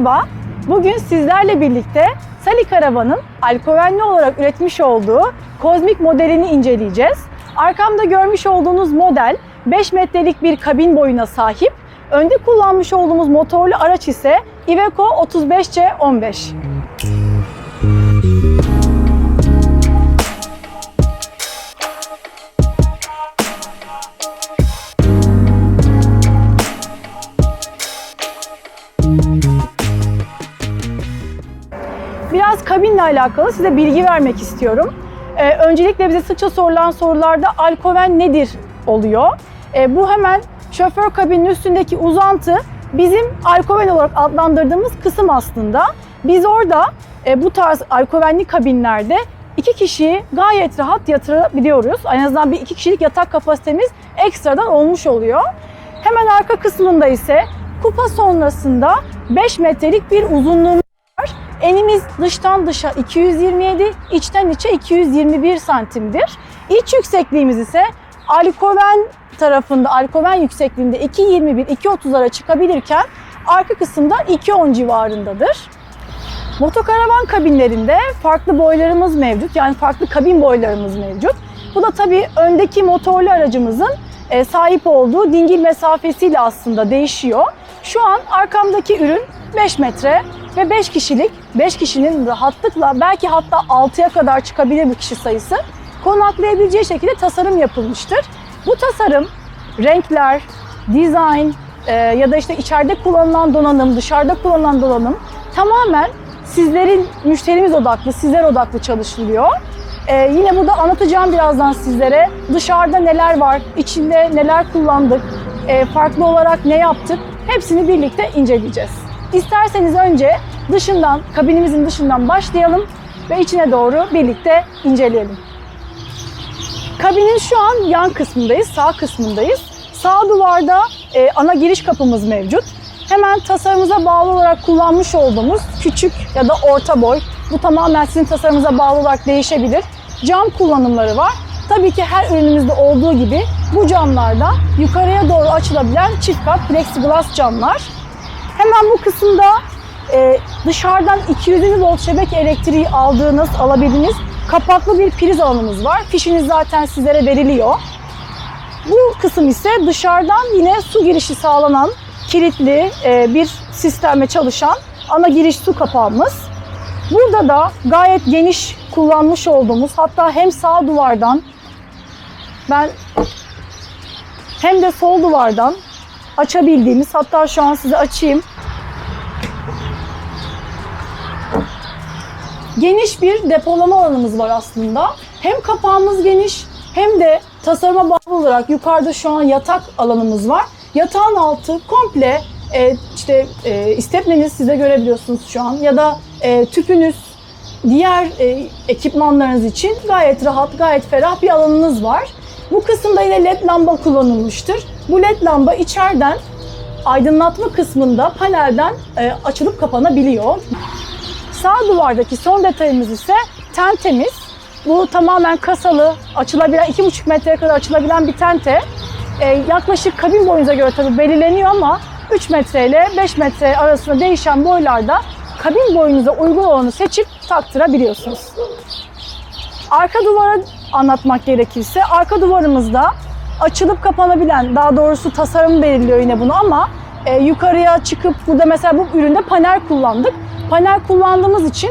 Merhaba. Bugün sizlerle birlikte Sally Karavan'ın alkovenli olarak üretmiş olduğu kozmik modelini inceleyeceğiz. Arkamda görmüş olduğunuz model 5 metrelik bir kabin boyuna sahip. Önde kullanmış olduğumuz motorlu araç ise Iveco 35C15. Alakalı size bilgi vermek istiyorum. Ee, öncelikle bize sıkça sorulan sorularda alkoven nedir oluyor. Ee, bu hemen şoför kabinin üstündeki uzantı bizim alkoven olarak adlandırdığımız kısım aslında. Biz orada e, bu tarz alkovenli kabinlerde iki kişiyi gayet rahat yatırabiliyoruz. En azından bir iki kişilik yatak kapasitemiz ekstradan olmuş oluyor. Hemen arka kısmında ise kupa sonrasında 5 metrelik bir uzunluğumuz. Enimiz dıştan dışa 227, içten içe 221 santimdir. İç yüksekliğimiz ise alkoven tarafında, alkoven yüksekliğinde 2.21, 2.30'lara çıkabilirken arka kısımda 2.10 civarındadır. Motokaravan kabinlerinde farklı boylarımız mevcut. Yani farklı kabin boylarımız mevcut. Bu da tabii öndeki motorlu aracımızın e, sahip olduğu dingil mesafesiyle aslında değişiyor. Şu an arkamdaki ürün 5 metre ve 5 kişilik, 5 kişinin rahatlıkla belki hatta 6'ya kadar çıkabilir bu kişi sayısı konaklayabileceği şekilde tasarım yapılmıştır. Bu tasarım renkler, dizayn e, ya da işte içeride kullanılan donanım, dışarıda kullanılan donanım tamamen sizlerin müşterimiz odaklı, sizler odaklı çalışılıyor. Ee, yine burada anlatacağım birazdan sizlere dışarıda neler var, içinde neler kullandık, e, farklı olarak ne yaptık hepsini birlikte inceleyeceğiz. İsterseniz önce dışından, kabinimizin dışından başlayalım ve içine doğru birlikte inceleyelim. Kabinin şu an yan kısmındayız, sağ kısmındayız. Sağ duvarda e, ana giriş kapımız mevcut. Hemen tasarımıza bağlı olarak kullanmış olduğumuz küçük ya da orta boy, bu tamamen sizin tasarımıza bağlı olarak değişebilir. Cam kullanımları var. Tabii ki her ürünümüzde olduğu gibi bu camlarda yukarıya doğru açılabilen çift kat plexiglass camlar. Hemen bu kısımda e, dışarıdan 220 volt şebeke elektriği aldığınız, alabildiğiniz kapaklı bir priz alanımız var. Fişiniz zaten sizlere veriliyor. Bu kısım ise dışarıdan yine su girişi sağlanan kilitli e, bir sisteme çalışan ana giriş su kapağımız. Burada da gayet geniş kullanmış olduğumuz hatta hem sağ duvardan ben hem de sol duvardan açabildiğimiz hatta şu an size açayım. Geniş bir depolama alanımız var aslında. Hem kapağımız geniş hem de tasarıma bağlı olarak yukarıda şu an yatak alanımız var. Yatağın altı komple e, işte e, istepneniz size görebiliyorsunuz şu an ya da e, tüpünüz diğer e, ekipmanlarınız için gayet rahat, gayet ferah bir alanınız var. Bu kısımda yine led lamba kullanılmıştır. Bu led lamba içeriden aydınlatma kısmında panelden e, açılıp kapanabiliyor. Sağ duvardaki son detayımız ise tentemiz. Bu tamamen kasalı, açılabilen 2,5 metreye kadar açılabilen bir tente. Ee, yaklaşık kabin boyunuza göre tabii belirleniyor ama 3 metre ile 5 metre arasında değişen boylarda kabin boyunuza uygun olanı seçip taktırabiliyorsunuz. Arka duvara anlatmak gerekirse arka duvarımızda açılıp kapanabilen, daha doğrusu tasarım belirliyor yine bunu ama e, yukarıya çıkıp burada mesela bu üründe panel kullandık. Panel kullandığımız için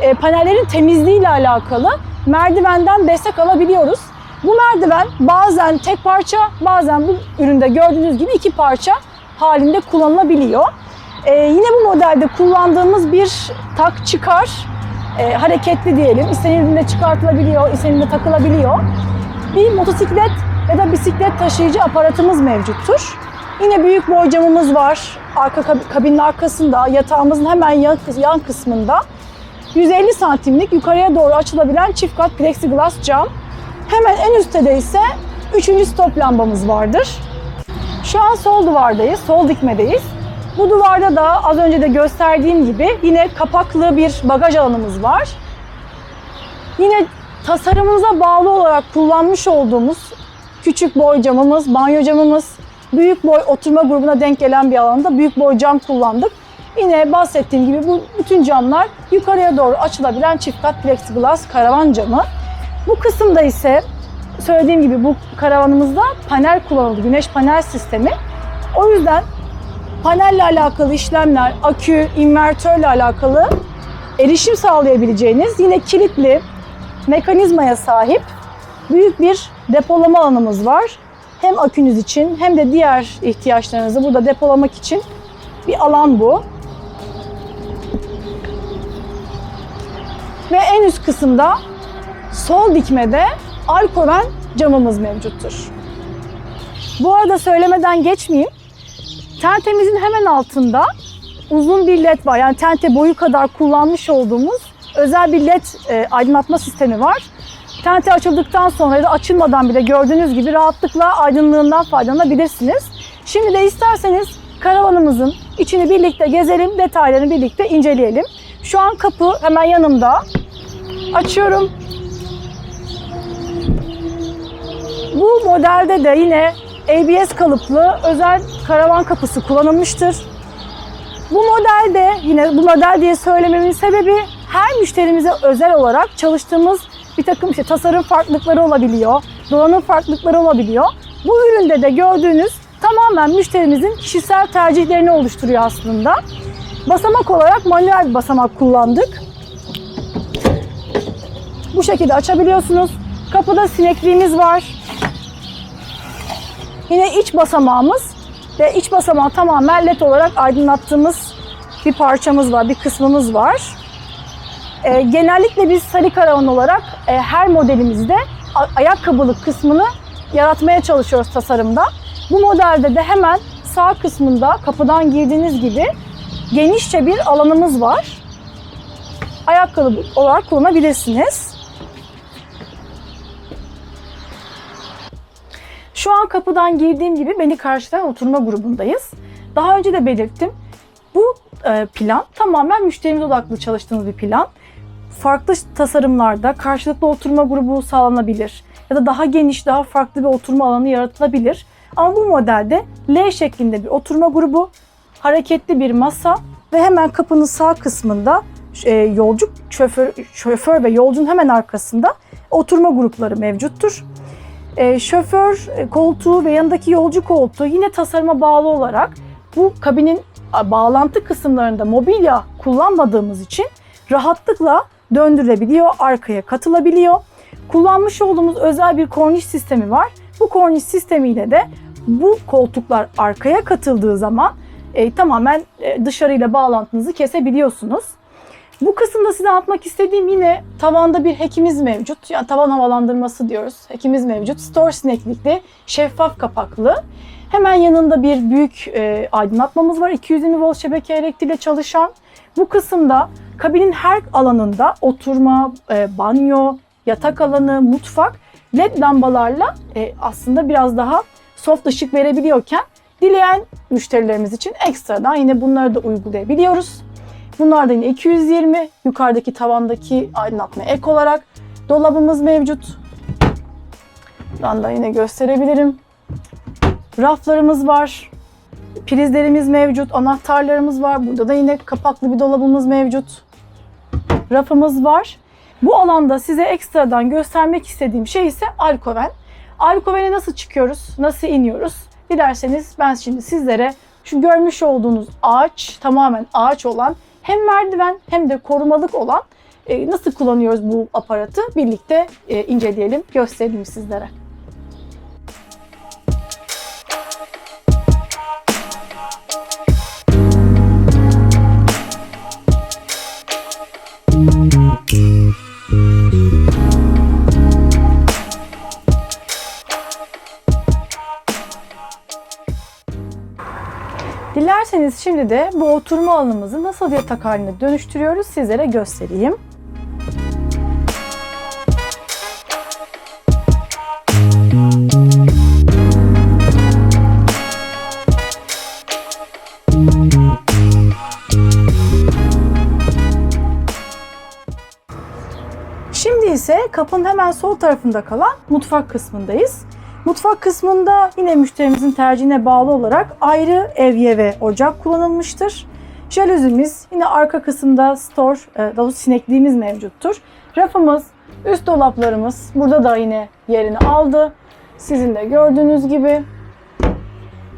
e, panellerin temizliği ile alakalı merdivenden destek alabiliyoruz. Bu merdiven bazen tek parça, bazen bu üründe gördüğünüz gibi iki parça halinde kullanılabiliyor. E, yine bu modelde kullandığımız bir tak çıkar e, hareketli diyelim. İstenildiğinde çıkartılabiliyor, istenildiğinde takılabiliyor. Bir motosiklet ya da bisiklet taşıyıcı aparatımız mevcuttur. Yine büyük boy camımız var. Arka kab- kabinin arkasında, yatağımızın hemen yan, yan kısmında 150 santimlik yukarıya doğru açılabilen çift kat plexiglass cam. Hemen en üstte de ise üçüncü stop lambamız vardır. Şu an sol duvardayız, sol dikmedeyiz. Bu duvarda da az önce de gösterdiğim gibi yine kapaklı bir bagaj alanımız var. Yine tasarımımıza bağlı olarak kullanmış olduğumuz küçük boy camımız, banyo camımız, büyük boy oturma grubuna denk gelen bir alanda büyük boy cam kullandık. Yine bahsettiğim gibi bu bütün camlar yukarıya doğru açılabilen çift kat plexiglass karavan camı. Bu kısımda ise söylediğim gibi bu karavanımızda panel kullanıldı. Güneş panel sistemi. O yüzden panelle alakalı işlemler, akü, invertörle alakalı erişim sağlayabileceğiniz yine kilitli mekanizmaya sahip büyük bir depolama alanımız var. Hem akünüz için hem de diğer ihtiyaçlarınızı burada depolamak için bir alan bu. Ve en üst kısımda sol dikmede alkoven camımız mevcuttur. Bu arada söylemeden geçmeyeyim. Tentemizin hemen altında uzun bir led var. Yani tente boyu kadar kullanmış olduğumuz özel bir led e, aydınlatma sistemi var. Tente açıldıktan sonra ya da açılmadan bile gördüğünüz gibi rahatlıkla aydınlığından faydalanabilirsiniz. Şimdi de isterseniz karavanımızın içini birlikte gezelim, detaylarını birlikte inceleyelim. Şu an kapı hemen yanımda. Açıyorum. Bu modelde de yine ABS kalıplı özel karavan kapısı kullanılmıştır. Bu modelde yine bu model diye söylememin sebebi her müşterimize özel olarak çalıştığımız bir takım işte tasarım farklılıkları olabiliyor, donanım farklılıkları olabiliyor. Bu üründe de gördüğünüz tamamen müşterimizin kişisel tercihlerini oluşturuyor aslında. Basamak olarak manuel bir basamak kullandık. Bu şekilde açabiliyorsunuz. Kapıda sinekliğimiz var. Yine iç basamağımız ve iç basamağı tamamen led olarak aydınlattığımız bir parçamız var, bir kısmımız var. E, genellikle biz sarı karavan olarak e, her modelimizde ayakkabılık kısmını yaratmaya çalışıyoruz tasarımda. Bu modelde de hemen sağ kısmında kapıdan girdiğiniz gibi genişçe bir alanımız var. Ayakkabı olarak kullanabilirsiniz. Şu an kapıdan girdiğim gibi beni karşılayan oturma grubundayız. Daha önce de belirttim. Bu e, plan tamamen müşterimiz odaklı çalıştığımız bir plan. Farklı tasarımlarda karşılıklı oturma grubu sağlanabilir ya da daha geniş, daha farklı bir oturma alanı yaratılabilir. Ama bu modelde L şeklinde bir oturma grubu, hareketli bir masa ve hemen kapının sağ kısmında e, yolcu şoför, şoför ve yolcunun hemen arkasında oturma grupları mevcuttur. E, şoför e, koltuğu ve yanındaki yolcu koltuğu yine tasarıma bağlı olarak bu kabinin bağlantı kısımlarında mobilya kullanmadığımız için rahatlıkla döndürülebiliyor, arkaya katılabiliyor. Kullanmış olduğumuz özel bir korniş sistemi var. Bu korniş sistemiyle de bu koltuklar arkaya katıldığı zaman e, tamamen e, dışarıyla bağlantınızı kesebiliyorsunuz. Bu kısımda size anlatmak istediğim yine tavanda bir hekimiz mevcut. Yani tavan havalandırması diyoruz. Hekimiz mevcut. Store sineklikli, şeffaf kapaklı. Hemen yanında bir büyük e, aydınlatmamız var. 220 volt şebeke elektriğiyle çalışan. Bu kısımda kabinin her alanında oturma, e, banyo, yatak alanı, mutfak led lambalarla e, aslında biraz daha soft ışık verebiliyorken dileyen müşterilerimiz için ekstradan yine bunları da uygulayabiliyoruz. Bunlar da yine 220 yukarıdaki tavandaki aydınlatma ek olarak dolabımız mevcut. Buradan da yine gösterebilirim. Raflarımız var. Prizlerimiz mevcut. Anahtarlarımız var. Burada da yine kapaklı bir dolabımız mevcut. Rafımız var. Bu alanda size ekstradan göstermek istediğim şey ise Alkoven. Alkoven'e nasıl çıkıyoruz? Nasıl iniyoruz? Dilerseniz ben şimdi sizlere şu görmüş olduğunuz ağaç, tamamen ağaç olan hem merdiven hem de korumalık olan e, nasıl kullanıyoruz bu aparatı birlikte e, inceleyelim, gösterelim sizlere. Şimdi de bu oturma alanımızı nasıl yatak haline dönüştürüyoruz sizlere göstereyim. Şimdi ise kapının hemen sol tarafında kalan mutfak kısmındayız. Mutfak kısmında yine müşterimizin tercihine bağlı olarak ayrı evye ve ocak kullanılmıştır. Jalüzimiz yine arka kısımda store, e, daha sinekliğimiz mevcuttur. Rafımız, üst dolaplarımız burada da yine yerini aldı. Sizin de gördüğünüz gibi.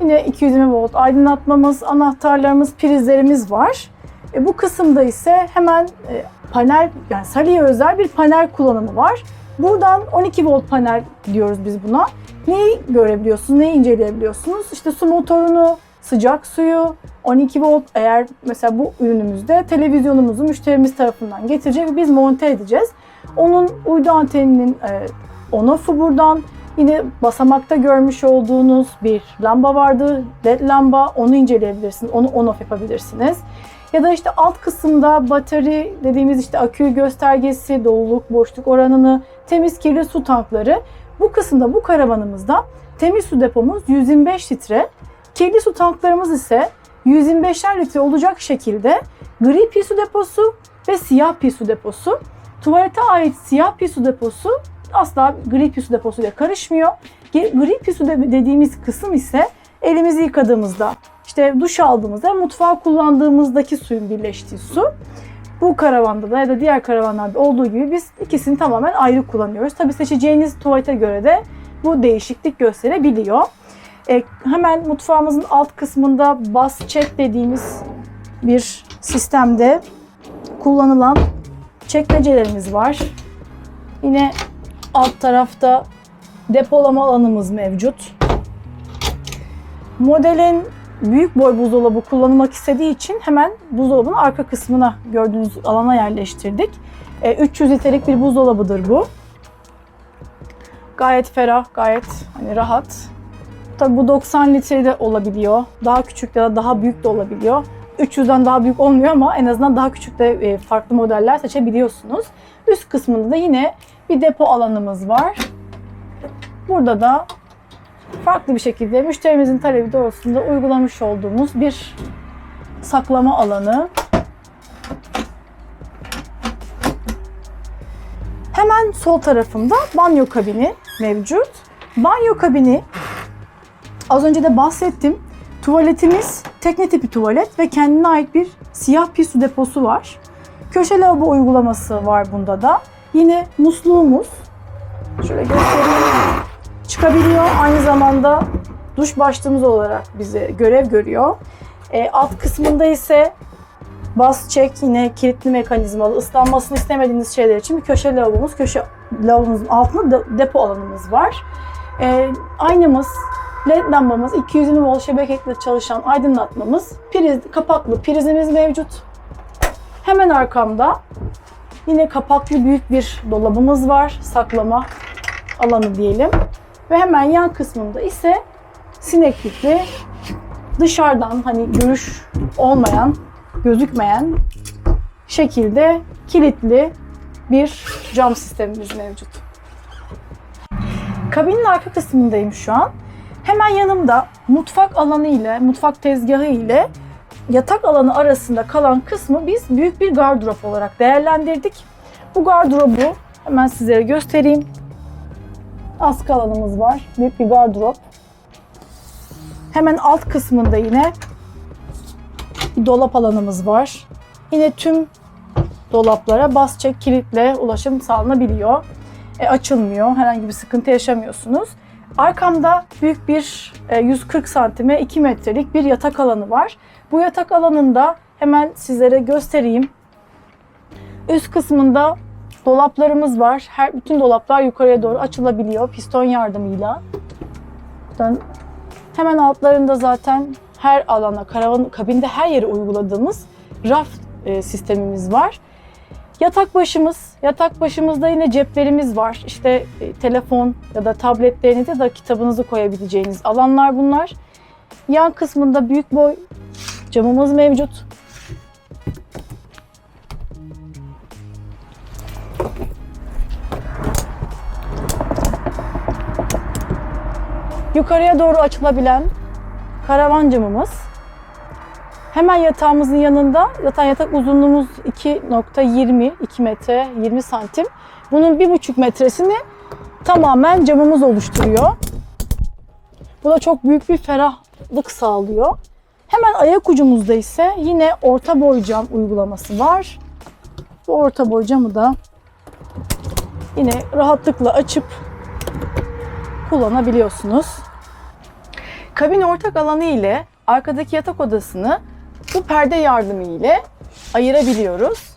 Yine 220 volt aydınlatmamız, anahtarlarımız, prizlerimiz var. E, bu kısımda ise hemen e, panel, yani Sally'e özel bir panel kullanımı var. Buradan 12 volt panel diyoruz biz buna. Neyi görebiliyorsunuz, neyi inceleyebiliyorsunuz? İşte su motorunu, sıcak suyu, 12 volt eğer mesela bu ürünümüzde televizyonumuzu müşterimiz tarafından getirecek biz monte edeceğiz. Onun uydu anteninin e, on-off'u buradan. Yine basamakta görmüş olduğunuz bir lamba vardı. LED lamba. Onu inceleyebilirsiniz. Onu on-off yapabilirsiniz. Ya da işte alt kısımda batarya dediğimiz işte akü göstergesi, doluluk, boşluk oranını, temiz kirli su tankları. Bu kısımda bu karavanımızda temiz su depomuz 125 litre. Kirli su tanklarımız ise 125'er litre olacak şekilde gri pil su deposu ve siyah pil su deposu. Tuvalete ait siyah pil su deposu asla gri pil su deposu ile karışmıyor. Gri pil su de- dediğimiz kısım ise elimizi yıkadığımızda, işte duş aldığımızda, mutfağı kullandığımızdaki suyun birleştiği su. Bu karavanda da ya da diğer karavanlarda olduğu gibi biz ikisini tamamen ayrı kullanıyoruz. Tabii seçeceğiniz tuvalete göre de bu değişiklik gösterebiliyor. E, hemen mutfağımızın alt kısmında bas check dediğimiz bir sistemde kullanılan çekmecelerimiz var. Yine alt tarafta depolama alanımız mevcut. Modelin büyük boy buzdolabı kullanılmak istediği için hemen buzdolabının arka kısmına gördüğünüz alana yerleştirdik. E, 300 litrelik bir buzdolabıdır bu. Gayet ferah, gayet hani rahat. Tabii bu 90 litre de olabiliyor. Daha küçük ya da daha büyük de olabiliyor. 300'den daha büyük olmuyor ama en azından daha küçük de e, farklı modeller seçebiliyorsunuz. Üst kısmında da yine bir depo alanımız var. Burada da farklı bir şekilde müşterimizin talebi doğrultusunda uygulamış olduğumuz bir saklama alanı. Hemen sol tarafımda banyo kabini mevcut. Banyo kabini az önce de bahsettim. Tuvaletimiz tekne tipi tuvalet ve kendine ait bir siyah pis su deposu var. Köşe lavabo uygulaması var bunda da. Yine musluğumuz. Şöyle göstereyim. Çıkabiliyor. Aynı zamanda duş başlığımız olarak bize görev görüyor. E, alt kısmında ise bas çek yine kilitli mekanizmalı ıslanmasını istemediğiniz şeyler için bir köşe lavabomuz, köşe lavabomuzun altında da- depo alanımız var. E, aynamız, led lambamız, 220 volt şebekeyle çalışan aydınlatmamız, priz, kapaklı prizimiz mevcut. Hemen arkamda yine kapaklı büyük bir dolabımız var. Saklama alanı diyelim. Ve hemen yan kısmında ise sineklikli dışarıdan hani görüş olmayan, gözükmeyen şekilde kilitli bir cam sistemimiz mevcut. Kabinin arka kısmındayım şu an. Hemen yanımda mutfak alanı ile, mutfak tezgahı ile yatak alanı arasında kalan kısmı biz büyük bir gardırop olarak değerlendirdik. Bu gardırobu hemen sizlere göstereyim. Askı alanımız var. Büyük bir gardırop. Hemen alt kısmında yine dolap alanımız var. Yine tüm dolaplara bas çek kilitle ulaşım sağlanabiliyor. E, açılmıyor. Herhangi bir sıkıntı yaşamıyorsunuz. Arkamda büyük bir e, 140 santime 2 metrelik bir yatak alanı var. Bu yatak alanında hemen sizlere göstereyim. Üst kısmında dolaplarımız var. Her bütün dolaplar yukarıya doğru açılabiliyor piston yardımıyla. Buradan hemen altlarında zaten her alana, karavan kabinde her yere uyguladığımız raf e, sistemimiz var. Yatak başımız, yatak başımızda yine ceplerimiz var. İşte e, telefon ya da tabletlerinizi da kitabınızı koyabileceğiniz alanlar bunlar. Yan kısmında büyük boy camımız mevcut. Yukarıya doğru açılabilen karavan camımız. Hemen yatağımızın yanında zaten yatak uzunluğumuz 2.20 2 metre 20 santim. Bunun 1.5 metresini tamamen camımız oluşturuyor. Bu da çok büyük bir ferahlık sağlıyor. Hemen ayak ucumuzda ise yine orta boy cam uygulaması var. Bu orta boy camı da yine rahatlıkla açıp kullanabiliyorsunuz. Kabin ortak alanı ile arkadaki yatak odasını bu perde yardımı ile ayırabiliyoruz.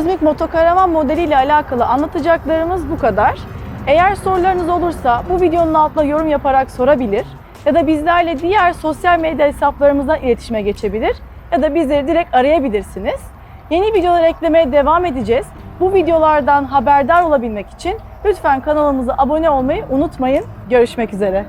Kozmik Motokaravan modeli ile alakalı anlatacaklarımız bu kadar. Eğer sorularınız olursa bu videonun altına yorum yaparak sorabilir ya da bizlerle diğer sosyal medya hesaplarımızdan iletişime geçebilir ya da bizleri direkt arayabilirsiniz. Yeni videolar eklemeye devam edeceğiz. Bu videolardan haberdar olabilmek için lütfen kanalımıza abone olmayı unutmayın. Görüşmek üzere.